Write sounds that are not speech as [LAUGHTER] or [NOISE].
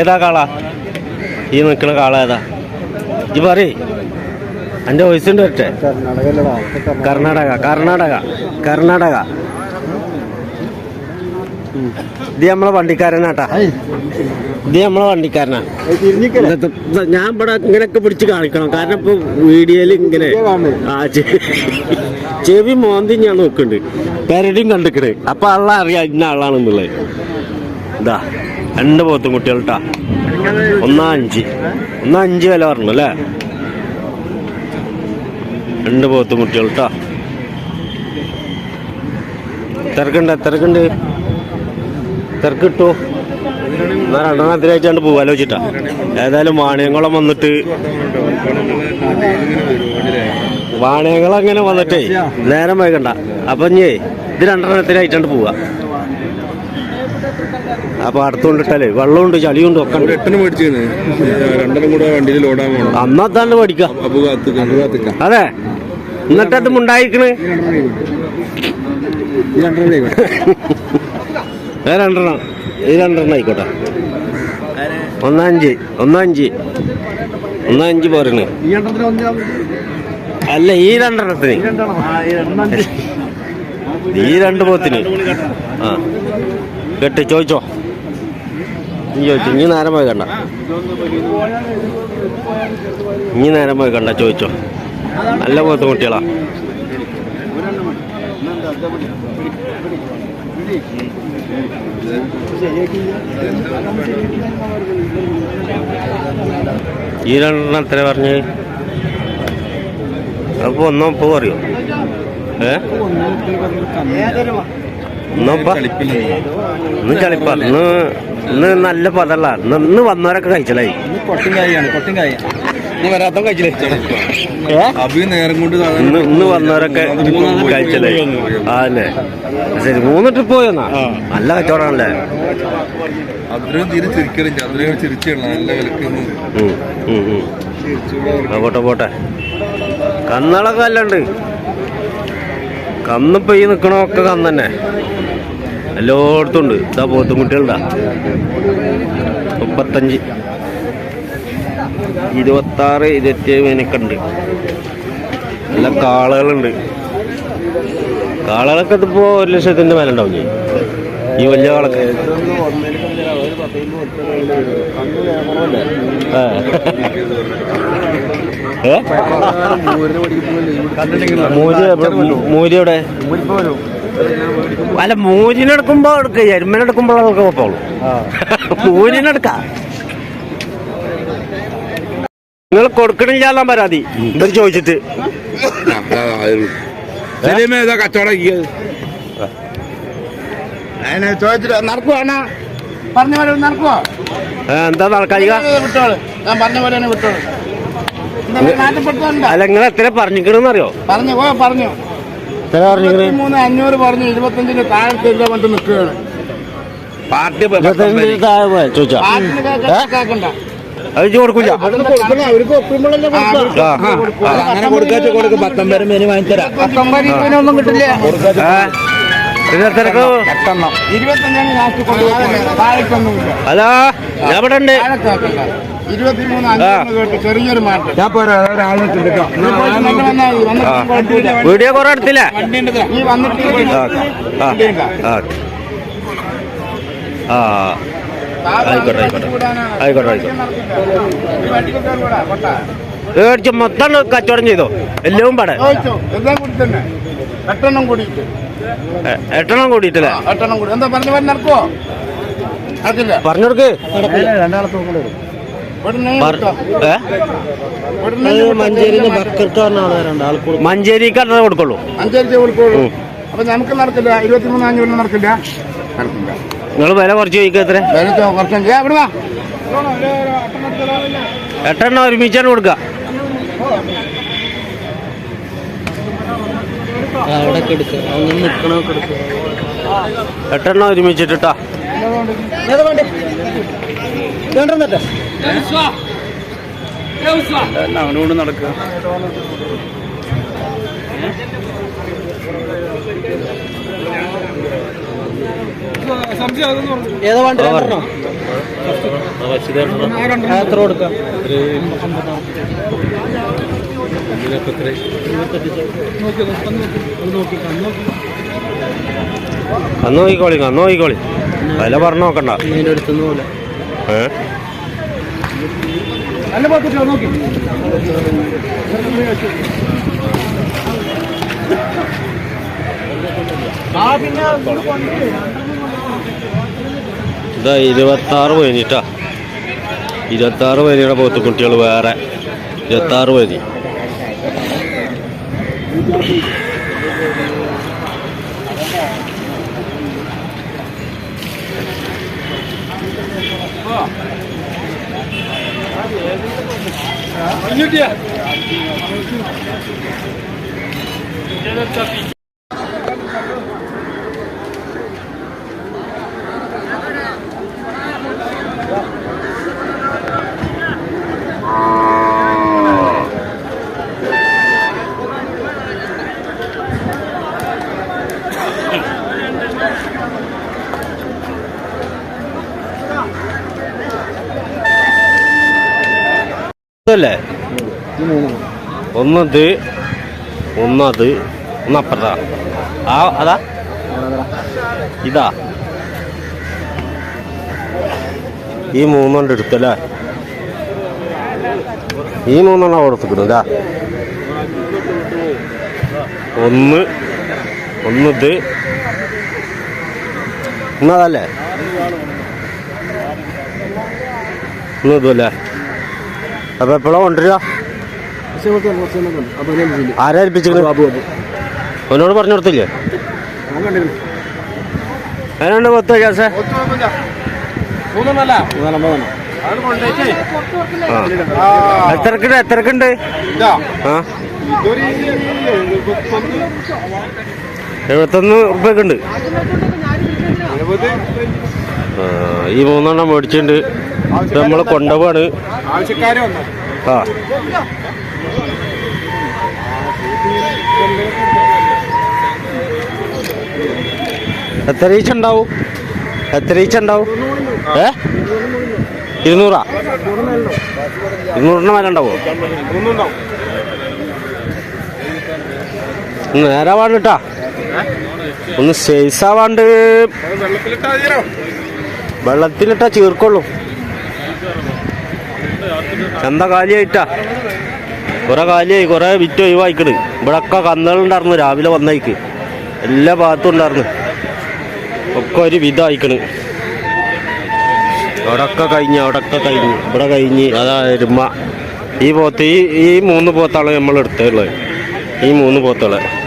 ഏതാ കാള? ഈ നിൽക്കുന്ന കാള ഏതാ? ഇജ്ജ് പറയേ. എന്റെ വയസ്സുണ്ട് ഒറ്റ. കർണാടക കർണാടക കർണാടക. ഇത് നമ്മളെ വണ്ടിക്കാരനാട്ടാ. ഇത് നമ്മളെ വണ്ടിക്കാരനാ. ഞാൻ ഇവിടെ ഇങ്ങനെയൊക്കെ പിടിച്ച് കാണിക്കണം. കാരണം ഇപ്പൊ വീഡിയോയിൽ ഇങ്ങനെ ആ ചെവി മോന്തി ഞാൻ നോക്കുന്നുണ്ട് പെരടിയും കണ്ടിക്കണേ. അപ്പൊ ആളെ അറിയാം ഇന്ന ആളാണെന്നുള്ളത്. ഇതാ. രണ്ട് പോത്തും കുട്ടികൾട്ടാ ഒന്നാ അഞ്ച്. ഒന്നാ അഞ്ച് വില പറഞ്ഞു അല്ലേ? രണ്ട് പോത്തും കുട്ടികൾട്ടാ തിരക്കുണ്ട് തിരക്കുണ്ട്. തിരക്കിട്ടു എന്നാ അതിരാഴ്ചാണ്ട് പോവാലോ വെച്ചിട്ടാ. ഏതായാലും വാണിയംകുളം വന്നിട്ട് വാണിയംകുളം അങ്ങനെ വന്നിട്ടേ നേരം വൈകണ്ട. അപ്പൊ ഇഞ്ഞേ ഇത് രണ്ടെണ്ണത്തിനായിട്ടാണ്ട് പോവാ. അപ്പൊ അടുത്തോണ്ടിട്ടല്ലേ വെള്ളമുണ്ട് ചളിയുണ്ട് ഒക്കെ ഉണ്ട്. എട്ടെണ്ണം മേടിച്ചാണ് രണ്ടെണ്ണം കൂടെ വണ്ടിയിൽ ലോഡാൻ വേണം അന്നത്താണ്ട് പഠിക്കാം അതെ. എന്നിട്ടത് അത് ഉണ്ടായിരിക്കണ് [LAUGHS] രണ്ടെണ്ണം ഈ രണ്ടെണ്ണം ആയിക്കോട്ടെ. ഒന്നഞ്ച് ഒന്നഞ്ച് ഒന്നഞ്ച് പോരണേ. അല്ല ഈ രണ്ടെണ്ണത്തിന്. ഈ രണ്ട് പോത്തിന്. ആ. കെട്ടി ചോദിച്ചോ. ചോദിച്ചു ഇനി നേരം പോയി കണ്ട. ഇനി നേരം പോയി കണ്ട ചോദിച്ചോ. നല്ല പോലത്തെ കുട്ടികളാ. ഈ രണ്ടെണ്ണം എത്ര പറഞ്ഞ്? അപ്പൊ ഒന്നോ ഇപ്പൊ പറയോ ഏ? ഒന്നപ്പ ഇന്ന് ചളിപ്പ ഇന്ന് ഇന്ന് നല്ല പതല്ല. ഇന്ന് വന്നവരൊക്കെ കഴിച്ചലായി. കഴിച്ചില്ലേ? ഇന്ന് വന്നവരൊക്കെ കഴിച്ചലായി. ആ അല്ലേ ശരി മൂന്ന് ട്രിപ്പ് പോയെന്നാ? നല്ല കച്ചവടമാണല്ലേ? പോട്ടെ പോട്ടെ. കന്നുകളൊക്കെ അല്ലണ്ട് കന്നിപ്പോ ഈ നിക്കണൊക്കെ കന്നെ എല്ലായിടത്തും ഉണ്ട് ഇതാ പോത്തും കുട്ടികളുടെ മുപ്പത്തഞ്ച് ഇരുപത്താറ് ഇരുപത്തിയേഴ് മീനൊക്കെ ഉണ്ട് നല്ല കാളകളുണ്ട്. കാളകളൊക്കെ ഇതിപ്പോ ഒരു ലക്ഷത്തിന്റെ മേലെ ഉണ്ടാവും ഇനി. ഈ വലിയ കാളൊക്കെ. മൂരി എവിടെ? അല്ല മോചിനെടുക്കുമ്പോ എടുക്ക എരുമനെടുക്കുമ്പോഴൊക്കെ കുഴപ്പമുള്ളൂ മൂരിനെടുക്ക നിങ്ങൾ കൊടുക്കണില്ലാന്നാ പരാതി. ഇവർ ചോദിച്ചിട്ട്. കച്ചവടം ചോദിച്ചിട്ട് നടക്കുവാണ് പറഞ്ഞ പോലെ നടക്കുവോ. എന്താ നടക്കാതിക വിട്ടോളൂ. ഞാൻ പറഞ്ഞ പോലെ തന്നെ വിട്ടോളൂ. നാട്ടിൽപ്പെടുത്തുന്നുണ്ടോ അല്ല നിങ്ങൾ എത്ര പറഞ്ഞിക്കണെന്നറിയോ പറഞ്ഞു ഓ പറഞ്ഞു. മൂന്ന് അഞ്ഞൂറ് പറഞ്ഞു ഇരുപത്തഞ്ചിന് താഴെ ഇല്ല കൊണ്ട് നിൽക്കുകയാണ്. പാർട്ടി അത് കൊടുക്കില്ല. അങ്ങനെ കൊടുക്കാച്ച കൊടുക്കും. പത്തൊമ്പത് മീന് വാങ്ങിത്തരാം പത്തൊമ്പത് ഒന്നും കിട്ടില്ല. ഹലോ? ഞാൻ ഇവിടെ ഉണ്ട്. ഞാൻ പോരാ എടുക്കാം. വീഡിയോ കുറെ എടുത്തില്ല? നീ വന്നിട്ട് ആ ആയിക്കോട്ടെ ആയിക്കോട്ടെ. ആയിക്കോട്ടെ ആയിക്കോട്ടെ. മേടിച്ച് മൊത്തം കച്ചവടം ചെയ്തോ? എല്ലാം പാടെ? എട്ടെണ്ണം കൂടിയിട്ട്. എ- എട്ടെണ്ണം കൂടിയിട്ടല്ലേ? ആ, എട്ടെണ്ണം കൂടി. എന്താ പറഞ്ഞു നടക്കുവോ? നടക്കില്ല. പറഞ്ഞു കൊടുക്ക് ഇവിടുന്ന് മഞ്ചേരിക്ക് അത്ര കൊടുക്കുള്ളൂ. കൊടുക്കുള്ളൂ. അപ്പൊ നമുക്ക് നടക്കില്ല ഇരുപത്തിമൂന്ന് അഞ്ഞൂറിന് നടക്കില്ല. നടക്കില്ല. നിങ്ങൾ വില കുറച്ച് ചോദിക്കുക എത്ര? വില വാ. എട്ടെണ്ണം ഒരുമിച്ചാണ് കൊടുക്കുക എട്ടെണ്ണ ഒരുമിച്ചിട്ടാ അവനോട് നടക്കുക ഏതാ വേണ്ട എത്ര കൊടുക്കാം? കന്ന് നോക്കിക്കോളി കന്ന് നോക്കിക്കോളി. വില പറഞ്ഞു നോക്കണ്ട. നല്ല പോത്തിട്ടോ നോക്കി. ഇതാ ഇരുപത്താറ് പതിനിട്ടാ ഇരുപത്താറ് പതിനിയുടെ പോത്ത് കുട്ടികൾ വേറെ. ഇരുപത്താറ് Ayun niya. ഇതല്ലേ ഒന്നത് ഒന്നത് ഒന്നപ്പുറത്താ ആ അതാ. ഇതാ. ഈ മൂന്നെണ്ണം എടുത്തല്ലേ? ഈ മൂന്നെണ്ണം കൊടുത്തിക്കണില്ല ഒന്ന് ഒന്നത് ഒന്നതല്ലേ ഒന്നിതല്ലേ അപ്പൊ എപ്പോഴാ കൊണ്ടുവരിക? അവനോട് പറഞ്ഞു കൊടുത്തില്ലേ? അതിനുണ്ട് പത്ത് കേസേ എത്രക്കുണ്ട് എത്രക്കുണ്ട് ആ. എഴുപത്തൊന്ന്. ഉറുപ്പ്യൊക്കെ ഉണ്ട്. ഈ മൂന്നെണ്ണം മേടിച്ചിട്ടുണ്ട്. ഇത് നമ്മൾ കൊണ്ടുപോവാണ്. ആ. എത്ര ഈച്ച ഉണ്ടാവും? എത്ര ഈച്ച ഉണ്ടാവും? ഏ? ഇരുന്നൂറാ? ഇരുന്നൂറിന് മേലെ ഉണ്ടാവോ? മൂന്നുണ്ടാവും. ഒന്ന് നേരെ വേണ്ടിട്ടാ ഒന്ന് സൈസാവാണ്ട് വെള്ളത്തിലിട്ടാ വെള്ളത്തിലിട്ടാ ചീർക്കൊള്ളൂ. ചന്ത കാലിയായിട്ടാ. കുറെ കാലിയായി കുറെ വിറ്റ് ഒഴിവായിക്കണ്. ഇവിടൊക്കെ കന്നുകളുണ്ടായിരുന്നു രാവിലെ വന്നേക്ക്. എല്ലാ ഭാഗത്തും ഉണ്ടായിരുന്നു. ഒക്കെ ഒരു വിധമായിക്കണ്. അവിടൊക്കെ കഴിഞ്ഞ് അവിടൊക്കെ കഴിഞ്ഞ്. ഇവിടെ കഴിഞ്ഞ് അതാ ഈ പോത്ത് ഈ ഈ മൂന്ന് പോത്താണ് നമ്മൾ എടുത്തുള്ളത് ഈ മൂന്ന് പോത്തുകളെ.